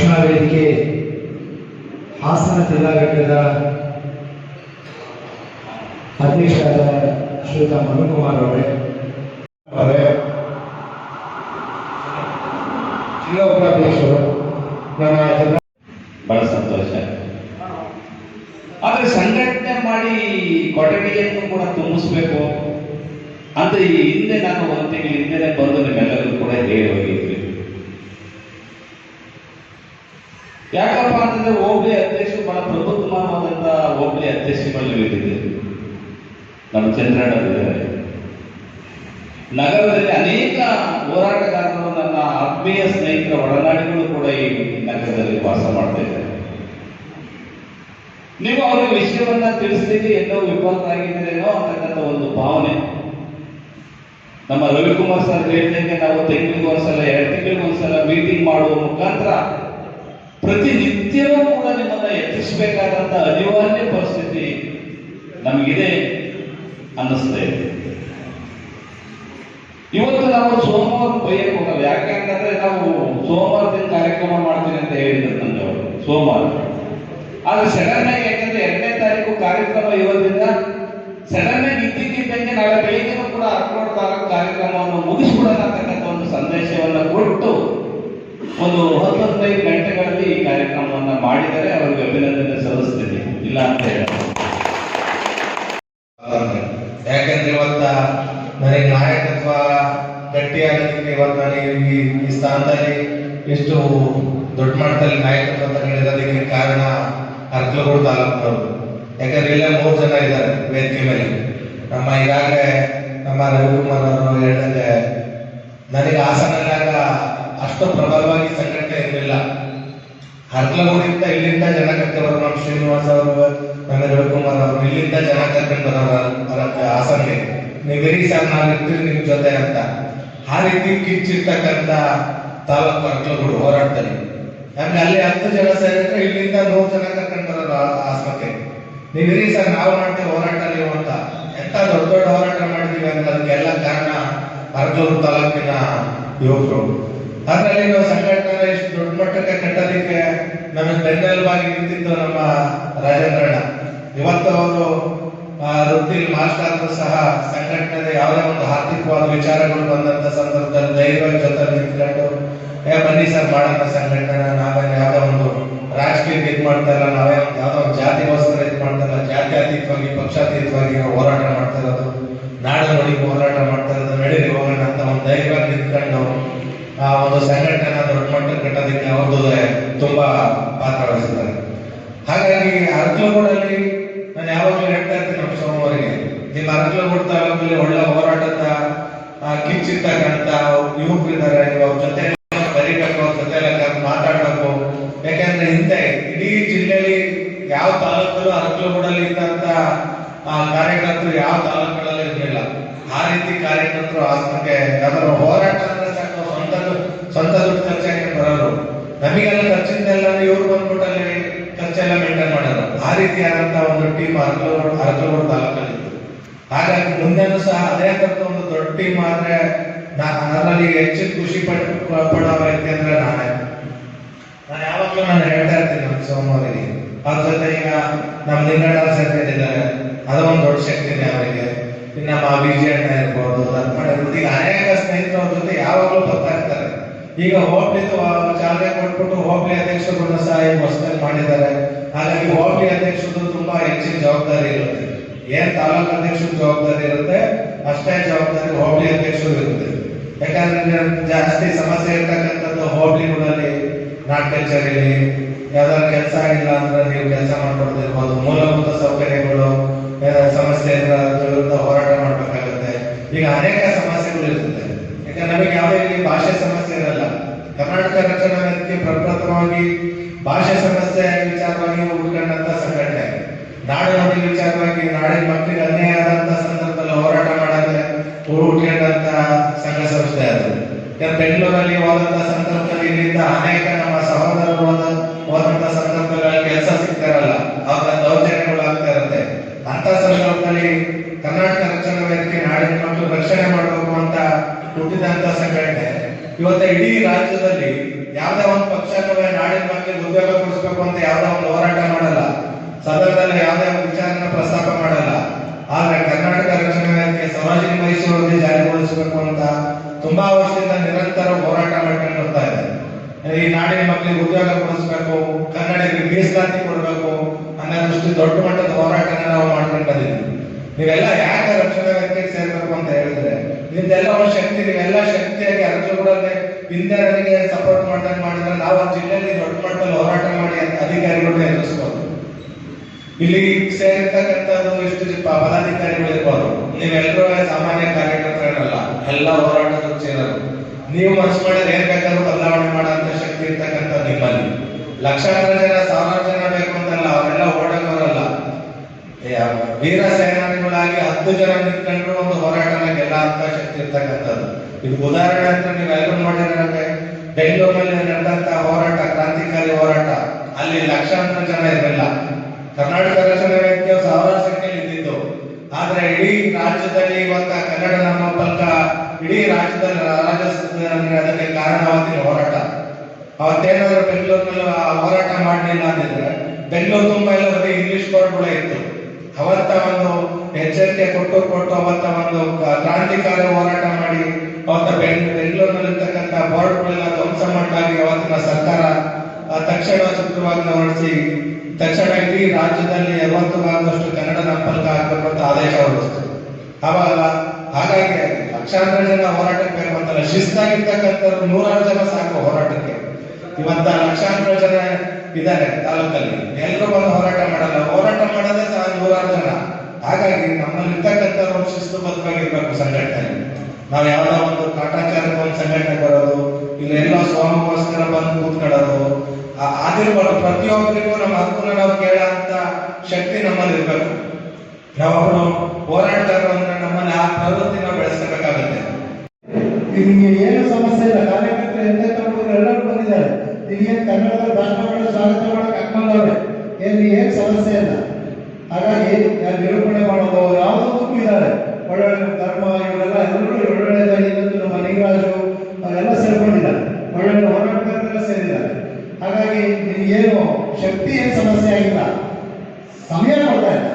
ರಕ್ಷಣಾ ವೇದಿಕೆ ಹಾಸನ ಜಿಲ್ಲಾ ಘಟಕದ ಅಧ್ಯಕ್ಷರಾದ ಶ್ರೀಯುತ ಮನು ಕುಮಾರ್ ಅವರೇ. ಜಿಲ್ಲಾ ಉಪಾಧ್ಯಕ್ಷರು ನಮ್ಮ ಜಿಲ್ಲಾ ಬಹಳ ಸಂತೋಷ. ಆದ್ರೆ ಸಂಘಟನೆ ಮಾಡಿ ಕೊಠಡಿಯನ್ನು ಕೂಡ ತುಂಬಿಸ್ಬೇಕು ಅಂತ ಈ ಹಿಂದೆ ನಾನು ಒಂದು ತಿಂಗಳ ಹಿಂದೆನೆ ಬಂದು ನಿಮ್ಮೆಲ್ಲರಿಗೂ ಕೂಡ ಹೇಳಿ ಹೋಗಿದ್ವಿ ಯಾಕಪ್ಪ ಅಂತಂದ್ರೆ ಹೋಬಳಿ ಅಧ್ಯಕ್ಷರು ಬಹಳ ಪ್ರಬುದ್ಧಮಾನವಾದಂತ ಹೋಬಳಿ ಅಧ್ಯಕ್ಷರಲ್ಲಿ ಇದ್ದಿದ್ದೆ ನಮ್ಮ ಚಂದ್ರಣ್ಣರಿದ್ದಾರೆ ನಗರದಲ್ಲಿ ಅನೇಕ ಹೋರಾಟಗಾರರು ನನ್ನ ಆತ್ಮೀಯ ಸ್ನೇಹಿತರ ಒಡನಾಡಿಗಳು ಕೂಡ ಈ ನಗರದಲ್ಲಿ ವಾಸ ಮಾಡ್ತಾ ಇದ್ದಾರೆ. ನೀವು ಅವರಿಗೆ ವಿಷಯವನ್ನ ತಿಳಿಸ್ಲಿಕ್ಕೆ ಎಲ್ಲೋ ವಿಫಲರಾಗಿದ್ದೀರೇನೋ ಅಂತಕ್ಕಂಥ ಒಂದು ಭಾವನೆ. ನಮ್ಮ ರವಿಕುಮಾರ್ ಸರ್ ಹೇಳಿದಂಗೆ ನಾವು ತಿಂಗಳಿಗೆ ಒಂದ್ಸಲ ಎರಡು ತಿಂಗಳಿಗೆ ಒಂದ್ಸಲ ಮೀಟಿಂಗ್ ಮಾಡುವ ಮುಖಾಂತರ ಪ್ರತಿನಿತ್ಯವೂ ಕೂಡ ನಿಮ್ಮನ್ನ ಎತ್ತಿಸಬೇಕಾದಂತ ಅನಿವಾರ್ಯ ಪರಿಸ್ಥಿತಿ ನಮಗಿದೆ ಅನ್ನಿಸ್ತದೆ. ಇವತ್ತು ನಾವು ಸೋಮವಾರ ಬೈಯಕ್ಕೆ ಹೋಗಲ್ಲ ನಾವು ಸೋಮವಾರ ದಿನ ಕಾರ್ಯಕ್ರಮ ಮಾಡ್ತೀನಿ ಅಂತ ಹೇಳಿದ್ರು ನಂದು ಸೋಮವಾರ. ಆದ್ರೆ ಸಡನ್ ಆಗಿ ಯಾಕಂದ್ರೆ ಎರಡನೇ ತಾರೀಕು ಕಾರ್ಯಕ್ರಮ ಇರೋದ್ರಿಂದ ಸಡನ್ ಆಗಿ ಇದ್ದಿದ್ದಂಗೆ ನಾಳೆ ಬೆಳಿಗ್ಗೆ ಕೂಡ ಅರ್ಕೋಡ್ ತಾಲೂಕು ಕಾರ್ಯಕ್ರಮವನ್ನು ಮುಗಿಸ್ಬಿಡೋಣ ಒಂದು ಸಂದೇಶವನ್ನ ಕೊಟ್ಟು ಒಂದು ಹತ್ತು ಹದಿನೈದು ಗಂಟೆಗಳಲ್ಲಿ ಈ ಕಾರ್ಯಕ್ರಮವನ್ನು ಮಾಡಿದರೆ ಅವರಿಗೆ ಅಭಿನಂದನೆ ಸಲ್ಲಿಸ್ತೀನಿ. ಇಲ್ಲ ಅಂತ ಯಾಕಂದ್ರೆ ಇವತ್ತ ನನಗೆ ನಾಯಕತ್ವ ಗಟ್ಟಿಯಾಗೋದಕ್ಕೆ ಇವತ್ತು ನನಗೆ ಈ ಸ್ಥಾನದಲ್ಲಿ ಎಷ್ಟು ದೊಡ್ಡ ಮಟ್ಟದಲ್ಲಿ ನಾಯಕತ್ವ ತಗೊಂಡಿರೋದಕ್ಕೆ ಕಾರಣ ಅರ್ಕಲಗೂಡು ತಾಲೂಕಿನವರು. ಯಾಕಂದ್ರೆ ಇಲ್ಲೇ ಮೂರು ಜನ ಇದ್ದಾರೆ ವೇದಿಕೆ ಮೇಲೆ. ನಮ್ಮ ಈಗಾಗಲೇ ನಮ್ಮ ರವಿಕುಮಾರ್ ಅವರು ಹೇಳಿದಂಗೆ ನನಗೆ ಹಾಸನಲ್ಲಾಗ ಅಷ್ಟು ಪ್ರಬಲವಾಗಿ ಸಂಘಟನೆ ಇರಲಿಲ್ಲ. ಹರ್ಲಗೂಡಿಂದ ಇಲ್ಲಿಂದ ಜನ ಕರ್ಕೊಂಡು ನಮ್ಮ ಶ್ರೀನಿವಾಸ ಅವರು ನಮ್ಮ ರವಿಕುಮಾರ್ ಅವರು, ಇಲ್ಲಿಂದ ಜನ ಕರ್ಕೊಂಡು ಬರೋರು ಹಾಸನ್ಗೆ ನೀವು ಸರ್ ನಾವು ಇರ್ತೀವಿ ನಿಮ್ ಜೊತೆ ಅಂತ. ಆ ರೀತಿ ಕಿಚ್ಚಿರ್ತಕ್ಕಂಥ ತಾಲೂಕು ಹರ್ಲಗೂಡು ಹೋರಾಡ್ತಾರೆ. ಆಮೇಲೆ ಅಲ್ಲಿ ಹತ್ತು ಜನ ಸೇರಿದ್ರೆ ಇಲ್ಲಿಂದ ನೂರು ಜನ ಕರ್ಕೊಂಡು ಬರೋರು ಆಸ್ಪತ್ರೆ. ಹಾಸನಕ್ಕೆ ನೀವು ಇರಿ ಸರ್, ನಾವು ಮಾಡ್ತೀವಿ ಹೋರಾಟ ನೀವು ಅಂತ. ಎಂತ ದೊಡ್ಡ ದೊಡ್ಡ ಹೋರಾಟ ಮಾಡಿದೀವಿ ಅಂತ ಅದಕ್ಕೆಲ್ಲ ಕಾರಣ ಹರ್ಕಲೂರು ತಾಲೂಕಿನ ಯುವಕರು. ಅದ್ರಲ್ಲಿ ನಾವು ಸಂಘಟನೆ ಇಷ್ಟು ದೊಡ್ಡ ಮಟ್ಟಕ್ಕೆ ಕಟ್ಟೋದಕ್ಕೆ ನಮಗೆ ಬೆನ್ನೆಲುಬಾಗಿ ನಿಂತಿದ್ದು ನಮ್ಮ ರಾಜೇಂದ್ರಣ್ಣ. ಇವತ್ತು ಅವರು ವೃತ್ತಿ ಮಾಸ್ಟರ್ ಸಹ ಸಂಘಟನೆ ಯಾವುದೇ ಒಂದು ಆರ್ಥಿಕವಾದ ವಿಚಾರಗಳು ಬಂದಂತ ಸಂದರ್ಭದಲ್ಲಿ ಧೈರ್ಯವಾಗಿ ಜೊತೆ ನಿಂತ್ಕೊಂಡು, ಏ, ಬನ್ನಿ ಸರ್, ಮಾಡೋಣ ಸಂಘಟನೆ ನಾವೇನು ಯಾವುದೋ ಒಂದು ರಾಜಕೀಯಕ್ಕೆ ಇದು ಮಾಡ್ತಾ ಇಲ್ಲ ನಾವೇ ಯಾವುದೋ ಒಂದು ಜಾತಿಗೋಸ್ಕರ ಇದು ಮಾಡ್ತಾ ಇಲ್ಲ ಜಾತ್ಯತೀತವಾಗಿ, ಪಕ್ಷಾತೀತವಾಗಿ ನಾವು ಹೋರಾಟ ಮಾಡ್ತಾ ಇರೋದು ನಾಡ ನೋಡಿ ಹೋರಾಟ ಮಾಡ್ತಾ ಇರೋದು ನಡೀರಿ ಹೋಗೋಣ ಅಂತ ಒಂದು ಧೈರ್ಯವಾಗಿ ನಿಂತ್ಕೊಂಡು ಆ ಒಂದು ಸಂಘಟನೆ ದೊಡ್ಡ ಮಟ್ಟಕ್ಕೆ ಕಟ್ಟೋದಕ್ಕೆ ಅವ್ರದ್ದು ತುಂಬಾ ಪಾತ್ರ ವಹಿಸಿದ್ದಾರೆ. ಹಾಗಾಗಿ ಅರ್ಕಲಗೂಡಲ್ಲಿ ನಾನು ಯಾವಾಗಲೂ ಹೇಳ್ತಾ ಇರ್ತೀನಿ ನಮ್ಮ ಸೋಮವಾರಿಗೆ ನಿಮ್ಮ ಅರ್ಕಲಗೂಡು ತಾಲೂಕಲ್ಲಿ ಒಳ್ಳೆ ಹೋರಾಟದ ಕಿಚ್ಚಿರ್ತಕ್ಕಂಥ ಯುವಕರಿದ್ದಾರೆ ಅವ್ರ ಜೊತೆ ಬರೀಬೇಕು, ಅವ್ರ ಜೊತೆ ಮಾತಾಡಬೇಕು. ಯಾಕಂದ್ರೆ ಹಿಂದೆ ಇಡೀ ಜಿಲ್ಲೆಯಲ್ಲಿ ಯಾವ ತಾಲೂಕಲ್ಲೂ ಅರ್ಕಲಗೂಡಲ್ಲಿ ಇದ್ದಂತ ಕಾರ್ಯಕರ್ತರು ಯಾವ ತಾಲೂಕುಗಳಲ್ಲಿ ಇರಲಿಲ್ಲ. ಆ ರೀತಿ ಕಾರ್ಯಕರ್ತರು ಆಸ್ಪತ್ರೆ ಅದರ ಹೋರಾಟ ಸ್ವಂತ ಸ್ವಂತ ದುಡ್ಡು ಖರ್ಚಾಗಿ ಬರೋರು. ನಮಗೆಲ್ಲ ಖರ್ಚಿಂದೆಲ್ಲ ಇವ್ರು ಬಂದ್ಬಿಟ್ಟು ಅಲ್ಲಿ ಖರ್ಚೆಲ್ಲ ಮೇಂಟೈನ್ ಮಾಡೋರು ಆ ರೀತಿಯಾದಂತ ಒಂದು ಟೀಮ್ ಅರ್ಕಲೂರು ಅರ್ಕಲೂರು ತಾಲೂಕಲ್ಲಿ ಇತ್ತು ಹಾಗಾಗಿ ಮುಂದೆನೂ ಸಹ ಅದೇ ತರದ ಒಂದು ದೊಡ್ಡ ಟೀಮ್ ಆದ್ರೆ ಅದರಲ್ಲಿ ಹೆಚ್ಚು ಖುಷಿ ಪಡ ಪಡೋ ವ್ಯಕ್ತಿ ಅಂದ್ರೆ ನಾನೇ. ನಾನು ಯಾವಾಗಲೂ ನಾನು ಹೇಳ್ತಾ ಇರ್ತೀನಿ ನಮ್ಮ ಸೋಮವಾರಿಗೆ ಅವ್ರ ಜೊತೆ ಈಗ ನಮ್ಮ ಲಿಂಗಣ್ಣ ಸೇರ್ಕೊಂಡಿದ್ದಾರೆ ಅದೊಂದು ದೊಡ್ಡ ಶಕ್ತಿನೇ ಅವರಿಗೆ. ನಮ್ಮ ವಿಜಯ ಇರ್ಬೋದು ಅನೇಕ ಸ್ನೇಹಿತರು ಅವ್ರ ಜೊತೆ ಯಾವಾಗಲೂ ಈಗ ಹೋಬ್ಳಿದು ಚಾಲನೆ ಕೊಟ್ಬಿಟ್ಟು ಹೋಬ್ಳಿ ಅಧ್ಯಕ್ಷರನ್ನ ಸಹ ಈಗ ಹೊಸದಾಗಿ ಮಾಡಿದ್ದಾರೆ. ಹಾಗಾಗಿ ಹೋಬ್ಳಿ ಅಧ್ಯಕ್ಷರದ್ದು ತುಂಬಾ ಹೆಚ್ಚಿನ ಜವಾಬ್ದಾರಿ ಇರುತ್ತೆ. ಏನ್ ತಾಲೂಕು ಅಧ್ಯಕ್ಷರ ಜವಾಬ್ದಾರಿ ಇರುತ್ತೆ, ಅಷ್ಟೇ ಜವಾಬ್ದಾರಿ ಹೋಬ್ಳಿ ಅಧ್ಯಕ್ಷರು ಇರುತ್ತೆ. ಯಾಕಂದ್ರೆ ಜಾಸ್ತಿ ಸಮಸ್ಯೆ ಇರ್ತಕ್ಕಂಥದ್ದು ಹೋಬ್ಳಿಗಳಲ್ಲಿ ನಾಟ್ ಯಾವ್ದಾದ್ರು ಕೆಲಸ ಆಗಿಲ್ಲ ಅಂದ್ರೆ ನೀವು ಕೆಲಸ ಮಾಡ್ಕೊಳ್ತಿರ್ಬೋದು. ಮೂಲಭೂತ ಸೌಕರ್ಯಗಳು ಸಮಸ್ಯೆ ಇದ್ರೆ ಹೋರಾಟ ಮಾಡ್ಬೇಕಾಗುತ್ತೆ. ಈಗ ಅನೇಕ ಸಮಸ್ಯೆಗಳು ಯಾಕಂದ್ರೆ ನಮಗೆ ಯಾವುದೇ ರೀತಿ ಭಾಷೆ ಸಮಸ್ಯೆ ಇರಲ್ಲ. ಕರ್ನಾಟಕ ರಕ್ಷಣಾ ವೇದಿಕೆ ಪ್ರಪ್ರಥಮವಾಗಿ ಭಾಷೆ ಸಮಸ್ಯೆ ವಿಚಾರವಾಗಿ ಉಳ್ಕೊಂಡಂತ ಸಂಘಟನೆ. ನಾಡಿನ ನುಡಿ ವಿಚಾರವಾಗಿ ನಾಡಿನ ಮಕ್ಕಳಿಗೆ ಅನ್ಯಾಯ ಆದಂತ ಸಂದರ್ಭದಲ್ಲಿ ಹೋರಾಟ ಮಾಡಕ್ಕೆ ಹುಟ್ಕೊಂಡಂತ ಸಂಘ ಸಂಸ್ಥೆ ಅದು. ಬೆಂಗಳೂರಲ್ಲಿ ಹೋದಂತ ಸಂದರ್ಭದಲ್ಲಿ ಇಲ್ಲಿಂದ ಅನೇಕ ನಮ್ಮ ಸಹೋದರರು ಹೋದ ಹೋದಂತ ಸಂದರ್ಭಗಳಲ್ಲಿ ಕೆಲಸ ಸಿಗ್ತಾರಲ್ಲ. ಅವಾಗ ದೌರ್ಜನ್ಯಗಳು ಆಗ್ತಾ ಇರುತ್ತೆ. ಅಂತ ಸಂದರ್ಭದಲ್ಲಿ ಕರ್ನಾಟಕ ರಕ್ಷಣಾ ವೇದಿಕೆ ನಾಡಿನ ಮಕ್ಕಳು ರಕ್ಷಣೆ ಮಾಡಬೇಕು ಅಂತ ಹುಟ್ಟಿದಂತ ಸಂಘಟನೆ. ಇವತ್ತ ಇಡೀ ರಾಜ್ಯದಲ್ಲಿ ಯಾವ್ದೇ ಒಂದು ಪಕ್ಷ ನಾಡಿನ ಮಕ್ಕಳಿಗೆ ಉದ್ಯೋಗ ಕೊಡಿಸ್ಬೇಕು ಅಂತ ಯಾವ್ದೇ ಒಂದು ಹೋರಾಟ ಮಾಡಲ್ಲ. ಸದನದಲ್ಲಿ ಯಾವ್ದೇ ಒಂದು ವಿಚಾರನ ಪ್ರಸ್ತಾಪ ಮಾಡಲ್ಲ. ಆದ್ರೆ ಕರ್ನಾಟಕ ರಕ್ಷಣಾ ವೇದಿಕೆ ಸಾಮಾಜಿಕ ಮೈಸೂರಲ್ಲಿ ಜಾರಿಗೊಳಿಸಬೇಕು ಅಂತ ತುಂಬಾ ವರ್ಷದಿಂದ ನಿರಂತರ ಹೋರಾಟ ಮಾಡ್ಕೊಂಡು ಬರ್ತಾ ಇದೆ. ಈ ನಾಡಿನ ಮಕ್ಕಳಿಗೆ ಉದ್ಯೋಗ ಕೊಡಿಸ್ಬೇಕು ಕನ್ನಡಕ್ಕೆ ಮೀಸಲಾತಿ ಕೊಡಬೇಕು ಅನ್ನೋ ದೃಷ್ಟಿ ದೊಡ್ಡ ಮಟ್ಟದ ಹೋರಾಟನ ನಾವು ಮಾಡ್ಕೊಂಡು ನೀವೆಲ್ಲ ಯಾಕೆ ರಕ್ಷಣಾ ವೇದಿಕೆಗೆ ಸೇರ್ಬೇಕು ಅಂತ ಹೇಳಿದ್ರೆ ನಿಮ್ದೆಲ್ಲ ಒಂದು ಶಕ್ತಿ ನೀವೆಲ್ಲ ಶಕ್ತಿಯಾಗಿ ಅದರ ಕೂಡ ಹಿಂದೆ ಸಪೋರ್ಟ್ ಮಾಡ್ದಂಗೆ ಮಾಡಿದ್ರೆ ನಾವು ಆ ಜಿಲ್ಲೆಯಲ್ಲಿ ದೊಡ್ಡ ಮಟ್ಟದಲ್ಲಿ ಹೋರಾಟ ಮಾಡಿ ಅಂತ ಅಧಿಕಾರಿಗಳನ್ನ ಎದುರಿಸ್ಬೋದು. ಇಲ್ಲಿ ಸೇರಿರ್ತಕ್ಕಂಥದ್ದು ಪ- ಪದಾಧಿಕಾರಿಗಳು ಇರ್ಬೋದು. ನೀವೆಲ್ಲರೂ ಸಾಮಾನ್ಯ ಕಾರ್ಯಕರ್ತರಲ್ಲ ಎಲ್ಲ ಹೋರಾಟದ ಸೇರರು ನೀವು ಮನಸ್ಸು ಮಾಡಿದ್ರೆ ಏನ್ ಬೇಕಾದ್ರೂ ಬದಲಾವಣೆ ಮಾಡುವಂತ ಶಕ್ತಿ ಇರ್ತಕ್ಕಂಥ ನಿಮ್ಮಲ್ಲಿ. ಲಕ್ಷಾಂತರ ಜನ, ಸಾವಿರಾರು ಜನ ಬೇಕು ಅಂತಲ್ಲ, ಅವರೆಲ್ಲ ಓಡೋದವರಲ್ಲ. ಯಾ- ವೀರ ಸೇನಾನಿಗಳಾಗಿ ಹತ್ತು ಜನ ನಿಂತ್ಕೊಂಡ್ರು ಒಂದು ಹೋರಾಟನ ಗೆಲ್ಲಂತ ಶಕ್ತಿ ಇರ್ತಕ್ಕಂಥದ್ದು. ಇದು ಉದಾಹರಣೆ ಅಂತ ನೀವೆಲ್ಲರೂ ನೋಡಿದ್ರೆ ಬೆಂಗಳೂರಿನಲ್ಲಿ ನಡೆದಂತ ಹೋರಾಟ, ಕ್ರಾಂತಿಕಾರಿ ಹೋರಾಟ, ಅಲ್ಲಿ ಲಕ್ಷಾಂತರ ಜನ ಇರಲಿಲ್ಲ. ಕರ್ನಾಟಕ ರಕ್ಷಣಾ ವ್ಯಕ್ತಿಯು ಸಾವಿರ ಸಂಖ್ಯೆಯಲ್ಲಿ ಇದ್ದಿದ್ದು ಆದ್ರೆ ಇಡೀ ರಾಜ್ಯದಲ್ಲಿ ಇವತ್ತ ಕನ್ನಡ ನಮ್ಮ ಪಲ್ಕ ಇಡೀ ರಾಜ್ಯದಲ್ಲಿ ರಾಜ್ಯ ಅದಕ್ಕೆ ಕಾರಣವಾದ ಹೋರಾಟ. ಅವತ್ತೇನಾದ್ರೂ ಬೆಂಗಳೂರಿನಲ್ಲಿ ಹೋರಾಟ ಮಾಡಲಿಲ್ಲ ಅಂದಿದ್ರೆ, ಬೆಂಗಳೂರು ತುಂಬಾ ಎಲ್ಲ ಬರೀ ಇಂಗ್ಲಿಷ್ ಬೋರ್ಡ್ಗಳೇ ಇತ್ತು. ಅವತ್ತ ಒಂದು ಎಚ್ಚರಿಕೆ ಕೊಟ್ಟು ಕೊಟ್ಟು ಅವತ್ತ ಒಂದು ಕ್ರಾಂತಿಕಾರಿ ಹೋರಾಟ ಮಾಡಿ, ಅವತ್ತ ಬೆಂಗ್ ಬೆಂಗಳೂರಿನಲ್ಲಿ ಇರ್ತಕ್ಕಂಥ ಬೋರ್ಡ್ಗಳೆಲ್ಲ ಧ್ವಂಸ ಮಾಡಲಾಗಿ ಅವತ್ತಿನ ಸರ್ಕಾರ. ತಕ್ಷಣ ಸೂತ್ರವಾಗಿ ಹೊರಡಿಸಿ, ತಕ್ಷಣ ಇಡೀ ರಾಜ್ಯದಲ್ಲಿ ಯಾವತ್ತು ಆದಷ್ಟು ಕನ್ನಡ ನಾಮಫಲಕ ಹಾಕಬೇಕಂತ ಆದೇಶ ಹೊರಡಿಸ್ತು. ಅವಾಗ ಹಾಗಾಗಿ ಲಕ್ಷಾಂತರ ಜನ ಹೋರಾಟಕ್ಕೆ ಬೇಕಂತಲ್ಲ ಶಿಸ್ತಾಗಿರ್ತಕ್ಕಂಥ ನೂರಾರು ಜನ ಸಾಕು ಹೋರಾಟಕ್ಕೆ. ಇವತ್ತ ಲಕ್ಷಾಂತರ ಜನ ಇದ್ದಾರೆ ತಾಲೂಕಲ್ಲಿ. ಎಲ್ಲರೂ ಬಂದು ಹೋರಾಟ ಮಾಡಲ್ಲ. ಹೋರಾಟ ಮಾಡೋದೇ ಸಹ ನೂರಾರು ಜನ. ಹಾಗಾಗಿ ನಮ್ಮಲ್ಲಿ ಇರ್ತಕ್ಕಂಥವ್ರು ಒಂದು ಶಿಸ್ತುಬದ್ಧವಾಗಿರ್ಬೇಕು ಸಂಘಟನೆ ನಾವು ಯಾವ್ದೋ ಒಂದು ಕಾಟಾಚಾರದ ಒಂದು ಸಂಘಟನೆ ಬರೋದು, ಇಲ್ಲ ಎಲ್ಲೋ ಸ್ವಾಮಿಗೋಸ್ಕರ ಬಂದು ಕೂತ್ಕೊಳ್ಳೋದು ಆಗಿರ್ಬಾರ್ದು ಪ್ರತಿಯೊಬ್ಬರಿಗೂ ನಮ್ಮ ಹಕ್ಕನ್ನ ನಾವು ಕೇಳೋ ಅಂತ ಶಕ್ತಿ ನಮ್ಮಲ್ಲಿ ನಾವು ನಾವೊಬ್ರು ಹೋರಾಟಗಾರರು ಅಂದ್ರೆ ನಮ್ಮಲ್ಲಿ ಆ ಪ್ರವೃತ್ತಿ ನಾವು ಬೆಳೆಸ್ಕೋಬೇಕಾಗುತ್ತೆ ನಿಮಗೆ ಏನು ಸಮಸ್ಯೆ ಇಲ್ಲ? ಕಾರ್ಯಕರ್ತರು ಎಲ್ಲರೂ ಬಂದಿದ್ದಾರೆ. ನಿಮಗೆ ಕನ್ನಡದ ಭಾಷಣ ಸ್ವಾಗತ ಮಾಡಕ್ಕೆ ಹಾಕೊಂಡವ್ರೆ ಏನು ಏನು ಸಮಸ್ಯೆ ಇಲ್ಲ. ಹಾಗಾಗಿ ಯಾರು ನಿರೂಪಣೆ ಮಾಡೋದು ಯಾವುದಕ್ಕೂ ಇದ್ದಾರೆ. ಒಳ್ಳೊಳ್ಳೆ ಧರ್ಮ, ಇವರೆಲ್ಲ ಎಲ್ಲರೂ ಒಳ್ಳೊಳ್ಳೆದಾಗಿ ನಮ್ಮ ನಿಂಗರಾಜು ಅವರೆಲ್ಲ ಸೇರ್ಕೊಂಡಿದ್ದಾರೆ. ಒಳ್ಳೊಳ್ಳೆ ಹೋರಾಟಗಾರರೆಲ್ಲ ಸೇರಿದ್ದಾರೆ. ಹಾಗಾಗಿ ನಿಮಗೇನು ಶಕ್ತಿ ಏನು ಸಮಸ್ಯೆ ಆಗಿಲ್ಲ. ಸಮಯ ಕೊಡ್ತಾ ಇಲ್ಲ.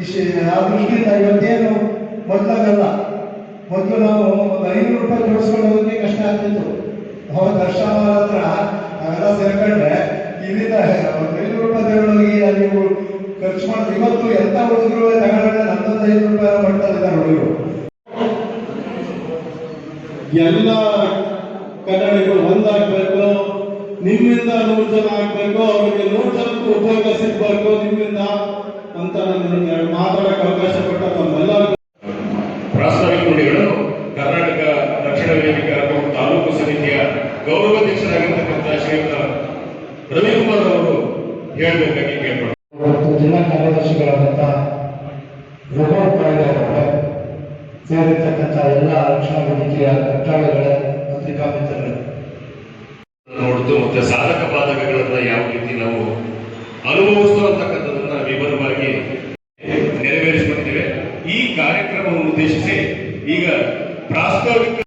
ಇಷ್ಟು ಆ ದೃಷ್ಟಿಯಿಂದ ಇವತ್ತೇನು ಮೊದಲಾಗಲ್ಲ ಮೊದಲು ನಾವು ಒಂದು ಐನೂರು ರೂಪಾಯಿ ಜೋಡಿಸ್ಕೊಂಡು ಹೋಗೋದಕ್ಕೆ ಕಷ್ಟ ಆಗ್ತಿತ್ತು. ಅವಾಗ ದರ್ಶನ ಹತ್ರ, ನಾವೆಲ್ಲ ಸೇರ್ಕೊಂಡ್ರೆ ಇಲ್ಲಿಂದ ಒಂದು ಐನೂರು ರೂಪಾಯಿ ಅಲ್ಲಿ ನೀವು ಖರ್ಚು ಮಾಡಿ ಇವತ್ತು ಎಂತ ಹುಡುಗರು ತಗೊಂಡ್ರೆ ಹನ್ನೊಂದು ಐನೂರು ರೂಪಾಯಿ ಮಾಡ್ತಾ ಇದ್ದಾರೆ ಹುಡುಗರು ಎಲ್ಲ ಕನ್ನಡಿಗರು ಒಂದಾಗಬೇಕು, ನಿಮ್ಮಿಂದ ನೂರು ಜನ ಆಗ್ಬೇಕು, ಅವರಿಗೆ ನೂರು ಜನಕ್ಕೂ ಉಪಯೋಗ ಸಿಗ್ಬೇಕು, ನಿಮ್ಮಿಂದ ಅಂತ ನಾನು ಮಾತಾಡಕ್ಕೆ ಅವಕಾಶ ಕೊಟ್ಟ ತಮ್ಮೆಲ್ಲರಿಗೂ ಪ್ರಾಸ್ತಾವಿಕ ನುಡಿಗಳು ಕರ್ನಾಟಕ ರಕ್ಷಣಾ ವೇದಿಕೆ ಹಾಗೂ ತಾಲೂಕು ಸಮಿತಿಯ ಗೌರವಾಧ್ಯಕ್ಷರಾಗಿರ್ತಕ್ಕಂಥ ಶ್ರೀಯುತ ರವಿಕುಮಾರ್ ಅವರು ಹೇಳಬೇಕಾಗಿ ಕೇಳ್ಕೊಂಡು ಇವತ್ತು ಜಿಲ್ಲಾ ಕಾರ್ಯದರ್ಶಿಗಳಾದಂಥ ರಘುವರ್ ಪಾಳ್ಯ ಅವರೇ ಸೇರಿರ್ತಕ್ಕಂಥ ಎಲ್ಲ ರಕ್ಷಣಾ ವೇದಿಕೆಯ ಕಟ್ಟಡಗಳ ಪತ್ರಿಕಾ ಮಿತ್ರರೇ ನೋಡಿದ್ದು ಮತ್ತೆ ಸಾಧಕ ಬಾಧಕಗಳನ್ನ ಯಾವ ರೀತಿ ನಾವು ಅನುಭವಿಸ್ತು ಅಂತಕ್ಕಂಥದ್ದನ್ನ ವಿವರವಾಗಿ ನೆರವೇರಿಸಿಕೊಂಡಿದ್ದೇವೆ ಈ ಕಾರ್ಯಕ್ರಮವನ್ನು ಉದ್ದೇಶಿಸಿ ಈಗ ಪ್ರಾಸ್ತಾವಿಕ